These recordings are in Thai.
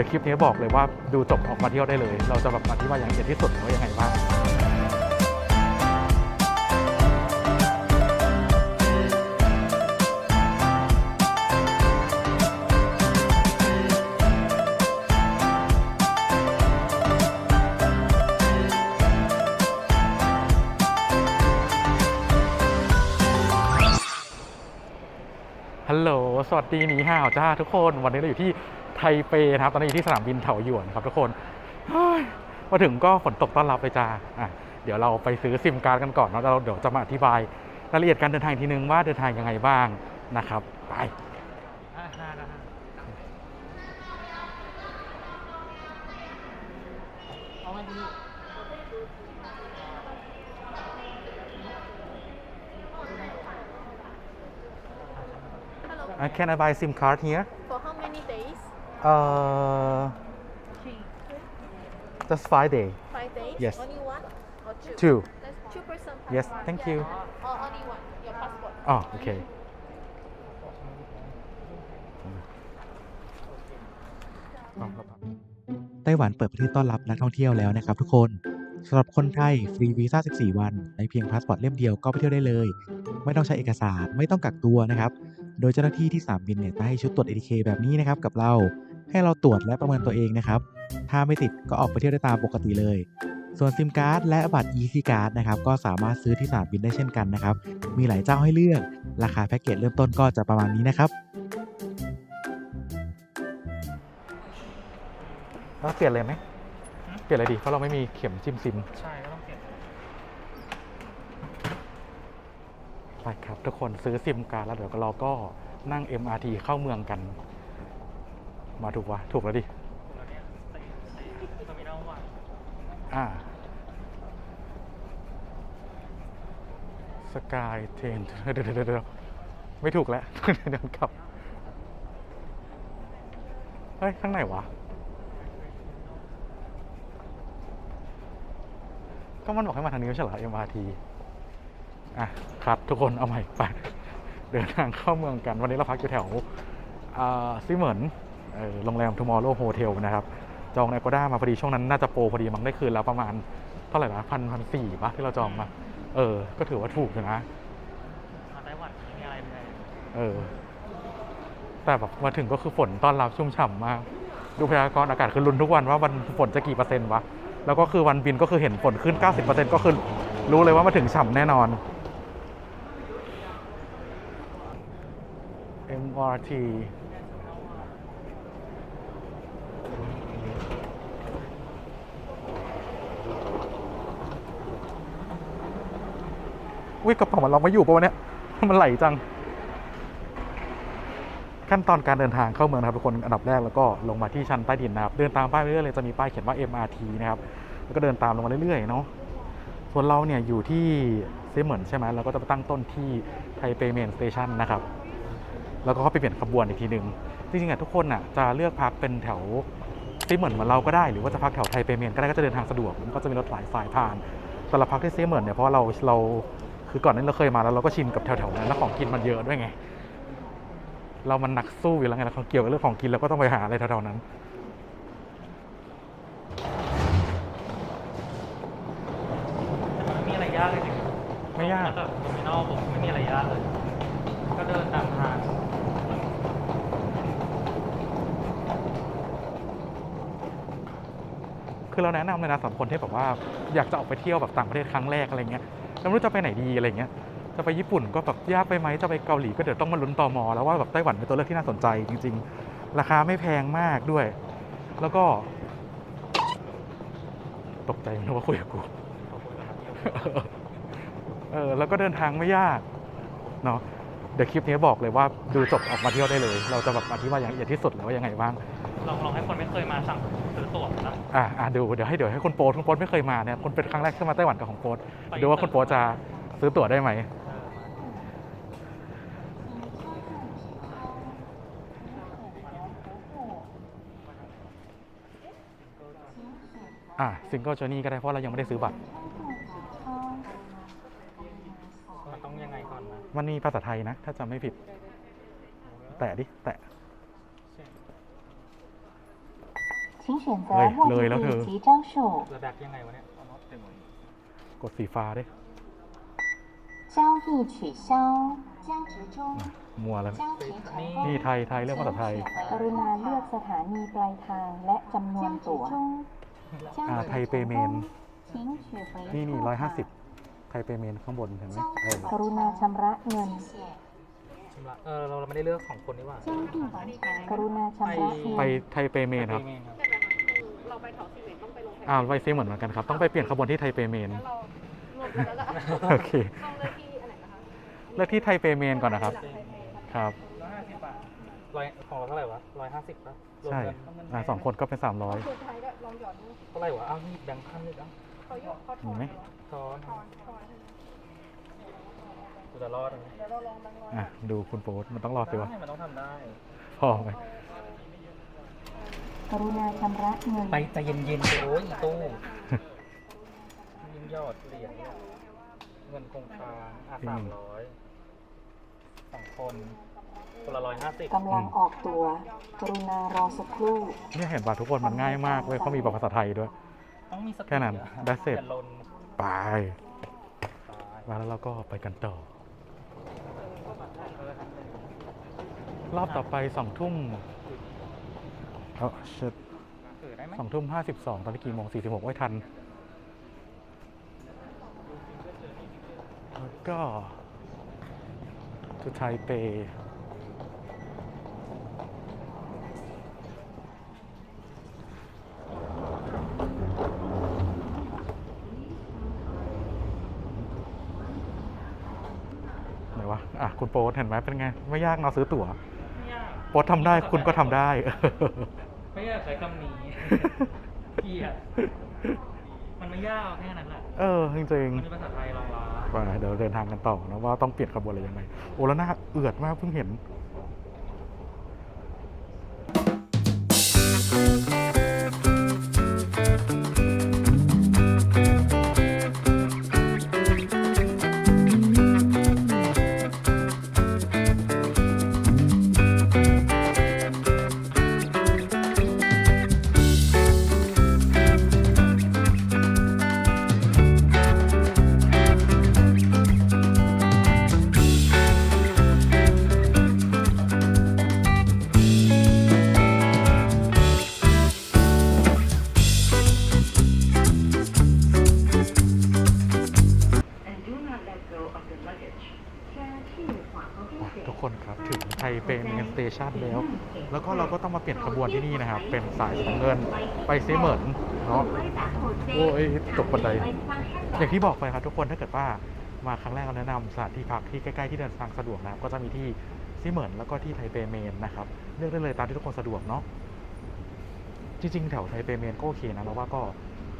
ดี๋ยวคลิปนี้บอกเลยว่าดูจบออกมาเที่ยวได้เลย เราจะแบบอธิบาอย่างเอียดที่สุดว่ายังไงบ้างฮัลโหล สวัสดีหนีห่าวจ้าทุกคน วันนี้เราอยู่ที่ ไทเปนะครับ ตอนนี้อยู่ที่สนามบินเถาหยวนครับทุกคนมาถึงก็ฝนตกต้อนรับเลยจ้าอะเดี๋ยวเราไปซื้อซิมการ์ดกันก่อนแล้วเราเดี๋ยวจะมาอธิบายรายละเอียดการเดินทางอีกทีนึงว่าเดินทางยังไงบ้างนะครับ ไป Hello. Uh, can I buy SIM card here? Uh, just five day. Five days? Yes. Only one or two? Two. That's two person per Yes, month. thank you. Or only one? Your passport? อ๋อโอเคไต้หวันเปิดประเทศต้อนรับนักท่องเที่ยวแล้วนะครับทุกคนสำหรับคนไทยฟรีวีซ่า 14 วันในเพียงพาสปอร์ตเล่มเดียวก็ไปเที่ยวได้เลย ไม่ต้องใช้เอกสารไม่ต้องกักตัวนะครับ โดยเจ้าหน้าที่ที่สนามบินเนี่ยจะให้ชุดตรวจ ATK แบบนี้นะครับกับเรา ให้เราตรวจและประเมินตัวเองนะครับ ถ้าไม่ติดก็ออกไปเที่ยวได้ตามปกติเลย ส่วนซิมการ์ดและบัตร EC Card นะครับก็สามารถซื้อที่สนามบินได้เช่นกันนะครับ มีหลายเจ้าให้เลือก ราคาแพ็กเกจเริ่มต้นก็จะประมาณนี้นะครับแล้วเปลี่ยนเลยไหม เปลี่ยนเลยดีเพราะเราไม่มีเข็มจิ้มซิม ใช่ก็ต้องเปลี่ยนไปครับ ทุกคนซื้อซิมการ์ดแล้วเดี๋ยวเราก็นั่ง MRT เข้าเมืองกัน มาถูกวะถูกแล้วดิแล้วเนี่ยใส่ใส่เทอร์มินอลวันอ่าสกายเทนเดี๋ยวเดี๋ยวเดี๋ยวไม่ถูกแล้วเดินกลับ เฮ้ย ข้างไหนวะ ก็มันบอกให้มาทางนี้ใช่เหรอ MRT อะ ครับทุกคนเอาใหม่ไป เดินทางเข้าเมืองกัน วันนี้เราพักอยู่แถวอ่าซิเหมินเออ โรงแรม Tomorrow Hotel นะครับ จองในโกด้ามาพอดีช่วงนั้นน่าจะโปรพอดีมั้งได้คืนแล้วประมาณเท่าไหร่นะพันพันสี่ปะที่เราจองมา เออ ก็ถือว่าถูกอยู่นะมาไต้หวันไม่มีอะไรเลยเออ แต่แบบมาถึงก็คือฝนต้อนรับชุ่มฉ่ำมาก ดูพยากรณ์อากาศคือลุ้นทุกวันว่าวันฝนจะกี่เปอร์เซ็นต์วะ แล้วก็คือวันบินก็คือเห็นฝนขึ้น 90%ก็คือรู้เลยว่ามาถึงฉ่ำแน่นอน MRT วิกระเป๋ามันเราไม่อยู่ปะวะเนี่ยมันไหลจัง ขั้นตอนการเดินทางเข้าเมืองนะครับทุกคนอันดับแรกแล้วก็ลงมาที่ชั้นใต้ดินนะครับ เดินตามป้ายไปเรื่อยๆเลยจะมีป้ายเขียนว่า MRT นะครับแล้วก็เดินตามลงมาเรื่อยๆเนาะส่วนเราเนี่ยอยู่ที่เซเหมินใช่ไหมเราก็จะไปตั้งต้นที่ไทเปเมนสเตชันนะครับแล้วก็เข้าไปเปลี่ยนขบวนอีกทีหนึ่งจริงๆอะทุกคนอะจะเลือกพักเป็นแถวเซีเหมินเหมือนเราก็ได้ หรือว่าจะพักแถวไทเปเมนก็ได้ก็จะเดินทางสะดวกมันก็จะมีรถหลายสายผ่านแต่เราพักที่เซีเหมินเนี่ยเพราะเราเรา คือก่อนนั้นเราเคยมาแล้วเราก็ชินกับแถวๆนั้นแล้วของกินมันเยอะด้วยไง เรามันนักสู้อยู่แล้วไงเราเกี่ยวกับเรื่องของกินเราก็ต้องไปหาอะไรแถวๆนั้นแต่มันไม่มีอะไรยากเลยจริงไม่ยากแต่เทอร์มินอลผมไม่มีอะไรยากเลย ก็เดินตามทางคือเราแนะนำเลยนะสำหรับคนที่แบบว่าอยากจะออกไปเที่ยวแบบต่างประเทศครั้งแรกอะไรเงี้ยแล้ว ไม่รู้จะไปไหนดีอะไรเงี้ยจะไปญี่ปุ่นก็แบบยากไปไหมจะไปเกาหลีก็เดี๋ยวต้องมาลุ้นตอมอแล้วว่าแบบไต้หวันเป็นตัวเลือกที่น่าสนใจจริง ๆ ราคาไม่แพงมากด้วย แล้วก็ ตกใจนึกว่าคุยกับกูเออแล้วก็เดินทางไม่ยากเนาะเดี๋ยวคลิปนี้บอกเลยว่าดูจบออกมาเที่ยวได้เลย เราจะแบบอธิบายอย่างละเอียดที่สุดเลยว่ายังไงบ้างลองลองให้คนไม่เคยมาสั่ง ซื้อตั๋วนะอ่าอ่าดูเดี๋ยวให้เดี๋ยวให้คนโปรดคนโปรดไม่เคยมาเนี่ยคนเป็นครั้งแรกที่มาไต้หวันกับของโปรดดูว่าคนโปรดจะซื้อตั๋วได้ไหมเออมาอ่าซิงเกิลจอนี่ก็ได้เพราะเรายังไม่ได้ซื้อบัตร มันต้องยังไงก่อนนะมันมีภาษาไทยนะ ถ้าจำไม่ผิด แตะดิ แตะ ใช่ 请选择哎目累了的可地及张数。 แล้วแบกยังไงวะเนี่ย กดสีฟ้าดิ 交易取消，加值中， มัวแล้ว 交值成 นี่ 功。 ไทยไทยเรื่องภาษาไทย กรุณาเลือกสถานีปลายทางและจำนวนตั๋ว อ่าไทยเปเมน 请取回 นี่นี่ 票 ร้อยห้า 卡 สิบไทยเปเมนข้างบนเห็นไหมเออก รุณาชำระเงิน ชำระเออเราเราไม่ได้เลือกของคนนี่หว่า 交易完成。กรุณาชำระเงิน ไปไทยเปเมนครับ เมนครับ ใช่ ไหมคะคือเราไปแถวซีเมนต์ต้องไปลงอ่าไปเซเหมือนกันครับ ต้องไปเปลี่ยนขบวนที่ไทยเปเมน แล้วเรารวมกันแล้วล่ะโอเค ต้องเลือกที่อันไหนนะคะเลือกที่ไทยเปเมนก่อนนะครับ ครับ ร้อยห้าสิบบาทร้อยของเราเท่าไหร่วะร้อยห้าสิบป่ะรวมใช่กันอ่าสองคนก็เป็นสามร้อย สุดท้ายก็ลองหยอดดูเท่าไหร่วะอ้าวนี่แบงค์พันอีกอะเขาหยอดเขาถมีอนไหม ทอนถอนถอนกูจะรอดไหมเดี๋ยวเราลองแบงค์ร้อยอะดูคุณโป๊ตมันต้องรอสิวะได้มันต้องทำได้ พอไหม กรุณาชำระเงิน ไปใจเย็นๆไปโอ้ยอีตู้ยิงยอดเหรียญเนี่ยเงินคงค้างอะสามร้อยสองคนคนละร้อยห้าสิบกำลังออกตัว กรุณารอสักครู่ เนี่ยเห็นป่ะทุกคนมันง่ายมากเว้ยเขามีแบบภาษาไทยด้วย ต้องมีสติแค่นั้นอะ that's it อย่าลนไปตายมาแล้วเราก็ไปกันต่อ รอบต่อไปสองทุ่ม เออชิดเออได้ไหมสองทุ่มห้าสิบสองตอนนี้กี่โมงสี่สิบหกไว้ทัน แล้วก็ทุไทเปไหนวะ อะ คุณโป๊ตเห็นไหมเป็นไง ไม่ยากเนาะซื้อตั๋ว ไม่ยาก โป๊ตทำได้คุณก็ทำได้ไม่อยาก ใช้คำนี้ เกลียด มันไม่ยากแค่นั้นแหละ เออจริงมันมีภาษาไทยรองรับๆไปเดี๋ยวเดินทางกันต่อนะว่าต้องเปลี่ยนขบวนอะไรยังไงโอ้แล้วหน้าเอือดมากเพิ่งเห็น คนครับ ถึงไทเปเมนสเตชันแล้ว แล้วก็เราก็ต้องมาเปลี่ยนขบวนที่นี่นะครับ เป็นสายสีน้ำเงินไปเซเหมินเนาะโอ้ยตกบันได อย่างที่บอกไปครับทุกคนถ้าเกิดว่ามาครั้งแรกเราแนะนำสถานที่พักที่ใกล้ๆที่เดินทางสะดวกนะครับ ก็จะมีที่ซีเหมินแล้วก็ที่ไทเปเมนนะครับเลือกได้เลยตามที่ทุกคนสะดวกเนาะจริงๆแถวไทเปเมนก็โอเคนะเราว่าก็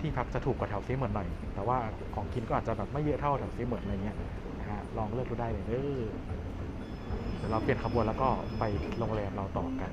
ที่พักจะถูกกว่าแถวซีเหมินหน่อย แต่ว่าของกินก็อาจจะแบบไม่เยอะเท่าแถวซีเหมินอะไรเงี้ยนะฮะลองเลือกดูได้เลยเด้อ เดี๋ยวเราเปลี่ยนขบวนแล้วก็ไปโรงแรมเราต่อกัน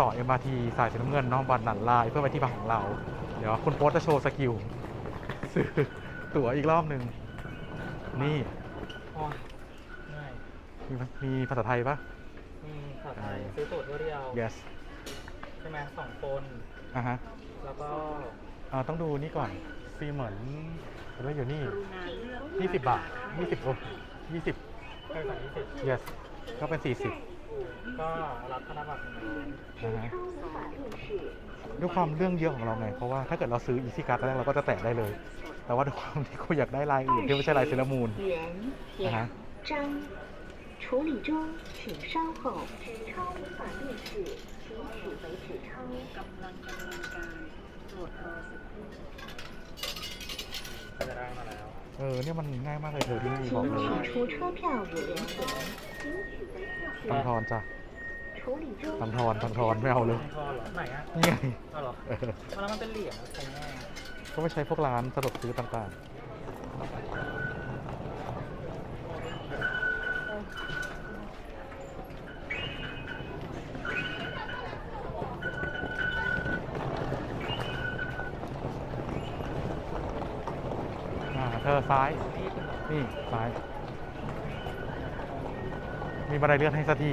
ต่อ MRT สายสีน้ำเงินเนาะบันหนันลายเพื่อไปที่พักของเรา เดี๋ยวคุณโพสจะโชว์สกิลซื้อตั๋วอีกรอบหนึ่งนี่โอ้ยง่ายมีมีภาษาไทยปะ มีภาษาไทยซื้อตั๋วตัวเดียว yes ใช่ไหมสองคน อะฮะแล้วก็อ่าต้องดูนี่ก่อนซีเหมือนเห็นว่าอยู่นี่ยี่สิบบาทยี่สิบโอ้ยี่สิบใกล้สองยี่สิบ yes ก็เป็นสี่สิบ ก็รับธนบัตรหนึ่งร้อย นะฮะด้วยความเรื่องเยอะของเราไง เพราะว่าถ้าเกิดเราซื้อ easy card ตอนแรกเราก็จะแตะได้เลย แต่ว่าด้วยความที่กูอยากได้ลายอื่นที่ไม่ใช่ลายเซรามูน 元 นะฮะ 两张，处理中，请稍后。纸钞无法辨识，请取回纸钞。กำลังดำเนินการโปรดรอสักครู่ ก็จะได้มาแล้ว เออเนี่ยมันง่ายมากเลยเธอที่นี่บอก 请 เลย 取出车票五元钱，请取回票 ตันทอนจ้ะตันทอนตันทอนไม่เอาเลยไหนอะนี่ไงเอาเหรอแล้วมันเป็นเหรียญใช่ไหมก็ไม่ใช้พวกร้านสะดวกซื้อต่างๆอ่าเธอซ้าย นี่ซ้าย มีบันไดเลื่อนให้สักที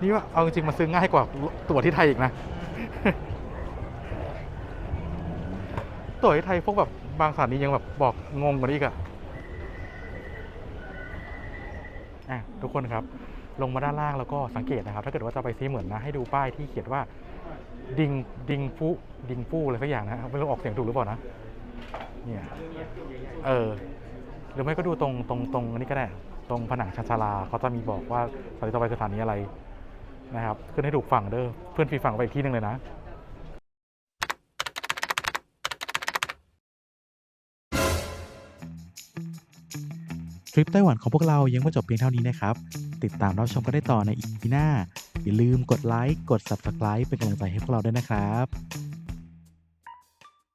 นี่ว่าเอาจริงๆมาซื้อง่ายกว่าตั๋วที่ไทยอีกนะ ตั๋วที่ไทยพวกแบบบางสถานียังแบบบอกงงกว่านี้อีกอะอะทุกคนครับ ลงมาด้านล่างแล้วก็สังเกตนะครับ ถ้าเกิดว่าจะไปซีเหมือนนะ ให้ดูป้ายที่เขียนว่า ดิงดิงฟูดิงฟูอะไรสักอย่างนะไม่รู้ออกเสียงถูกหรือเปล่านะเนี่ยเออหรือไม่ก็ดูตรงตรงตรงอันนี้ก็ได้ตรงผนังชานชาลาเขาจะมีบอกว่าสถานีต่อไปสถานีอะไรนะครับ ขึ้นให้ถูกฝั่งเด้อเพื่อนฟีฝั่งไปอีกที่หนึ่งเลยนะทริปไต้หวันของพวกเรายังไม่จบเพียงเท่านี้นะครับ ติดตามรับชมกันได้ต่อในอีพีหน้า อย่าลืมกดไลค์กด Subscribe เป็นกำลังใจให้พวกเราด้วยนะครับ